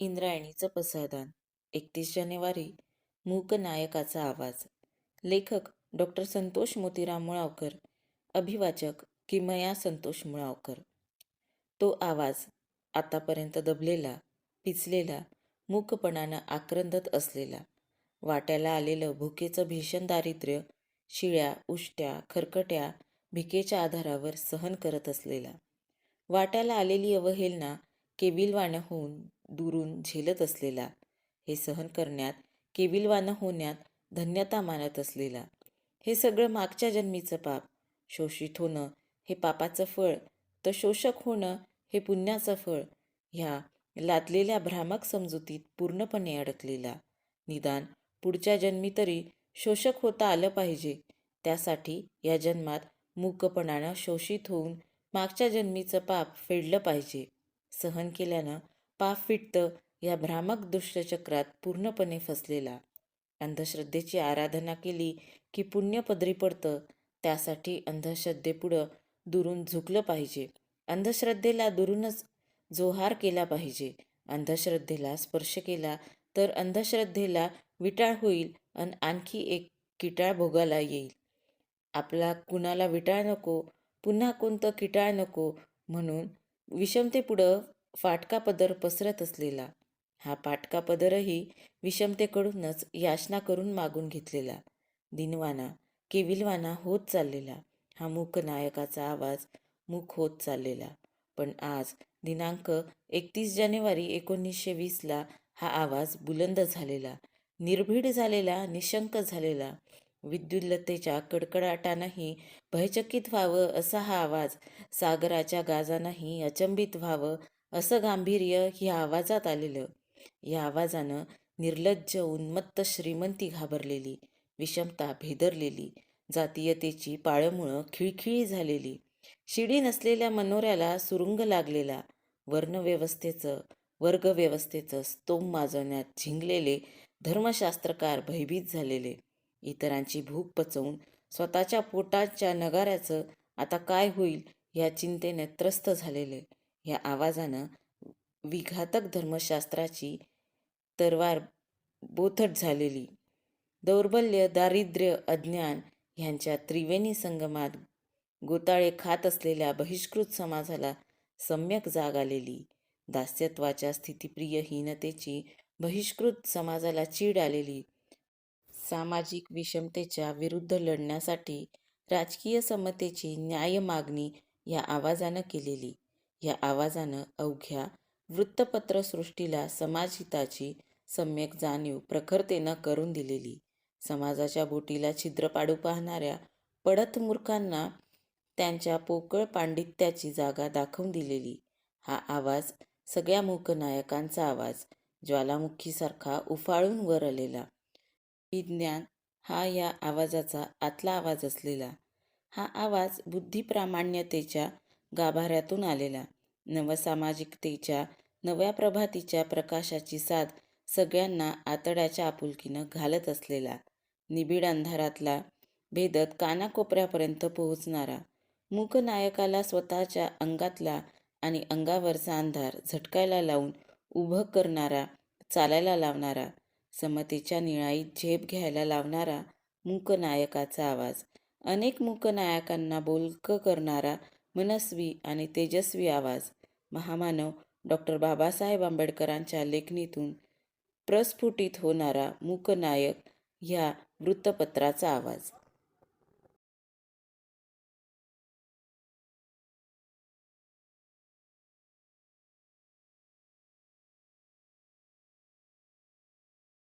इंद्रायणीचं पसायदान एकतीस जानेवारी मूक नायकाचा आवाज. लेखक डॉक्टर संतोष मोतीराम मुळावकर. अभिवाचक किमया संतोष मुळावकर. तो आवाज आतापर्यंत दबलेला पिचलेला मूकपणानं आक्रंदत असलेला. वाट्याला आलेलं भुकेचं भीषण दारिद्र्य शिळ्या उष्ट्या खरकट्या भिकेच्या आधारावर सहन करत असलेला. वाट्याला आलेली अवहेलना केविलवाणं होऊन दुरून झेलत असलेला हे सहन करण्यात केविलवानं होण्यात धन्यता मानत असलेला. हे सगळं मागच्या जन्मीचं पाप. शोषित होणं हे पापाचं फळ. तर शोषक होणं हे पुण्याचं फळ. ह्या लादलेल्या भ्रामक समजुतीत पूर्णपणे अडकलेला. निदान पुढच्या जन्मी तरी शोषक होता आलं पाहिजे. त्यासाठी या जन्मात मूकपणानं शोषित होऊन मागच्या जन्मीचं पाप फेडलं पाहिजे. सहन केल्यानं पाप फिटतं या भ्रामक दुष्टचक्रात पूर्णपणे फसलेला. अंधश्रद्धेची आराधना केली की पुण्य पदरी पडतं त्यासाठी अंधश्रद्धेपुढं दुरून झुकलं पाहिजे. अंधश्रद्धेला दुरूनच जोहार केला पाहिजे. अंधश्रद्धेला स्पर्श केला तर अंधश्रद्धेला विटाळ होईल आणि आणखी एक किटाळ भोगाला येईल. आपला कुणाला विटाळ नको पुन्हा कोणतं किटाळ नको म्हणून विषमतेपुढं फाटका पदर पसरत असलेला. हा पाटका पदरही विषमतेकडूनच याचना करून मागून घेतलेला. दिनवाना केविलवाना होत चाललेला. हा मूक नायकाचा आवाज मूक होत चाललेला. पण आज दिनांक एकतीस जानेवारी एकोणीसशे वीसला हा आवाज बुलंद झालेला. निर्भीड झालेला निशंक झालेला. विद्युल्लतेच्या कडकडाटानंही भयचकित व्हावं असा हा आवाज सागराच्या गाजानंही अचंबित व्हावं असं गांभीर्य ह्या आवाजात आलेलं. या आवाजानं निर्लज्ज उन्मत्त श्रीमंती घाबरलेली विषमता भेदरलेली जातीयतेची पाळमुळं खिळखिळी झालेली शिडी नसलेल्या मनोऱ्याला सुरुंग लागलेला वर्णव्यवस्थेचं वर्गव्यवस्थेचं स्तोम माजवण्यात झिंगलेले धर्मशास्त्रकार भयभीत झालेले इतरांची भूक पचवून स्वतःच्या पोटाच्या नगाऱ्याचं आता काय होईल या चिंतेने त्रस्त झालेले. ह्या आवाजानं विघातक धर्मशास्त्राची तरवार बोथट झालेली. दौर्बल्य दारिद्र्य अज्ञान ह्यांच्या त्रिवेणी संगमात गोताळे खात असलेल्या बहिष्कृत समाजाला सम्यक जाग आलेली. दास्यत्वाच्या स्थितिप्रियहीनतेची बहिष्कृत समाजाला चीड आलेली. सामाजिक विषमतेच्या विरुद्ध लढण्यासाठी राजकीय समतेची न्याय मागणी या आवाजानं केलेली. या आवाजानं अवघ्या वृत्तपत्रसृष्टीला समाजहिताची सम्यक जाणीव प्रखरतेनं करून दिलेली. समाजाच्या बोटीला छिद्र पाडू पाहणाऱ्या पडतमूर्खांना त्यांच्या पोकळ पांडित्याची जागा दाखवून दिलेली. हा आवाज सगळ्या मूकनायकांचा आवाज ज्वालामुखीसारखा उफाळून वर आलेला विज्ञान हा या आवाजाचा आतला आवाज असलेला. हा आवाज बुद्धिप्रामाण्यतेच्या गाभाऱ्यातून आलेला. नवसामाजिकतेच्या नव्या प्रभातीच्या प्रकाशाची साथ सगळ्यांना आतड्याच्या आपुलकीनं घालत असलेला. निबिड अंधारातला भेदत कानाकोपऱ्यापर्यंत पोहोचणारा. मूकनायकाला स्वतःच्या अंगातला आणि अंगावरचा अंधार झटकायला लावून उभं करणारा चालायला लावणारा समतेच्या निळाईत झेप घ्यायला लावणारा मूकनायकाचा आवाज. अनेक मूकनायकांना बोलकं करणारा मनस्वी आणि तेजस्वी आवाज. महामानव डॉक्टर बाबासाहेब आंबेडकरांच्या लेखणीतून प्रस्फुटित होणारा मूकनायक ह्या वृत्तपत्राचा आवाज.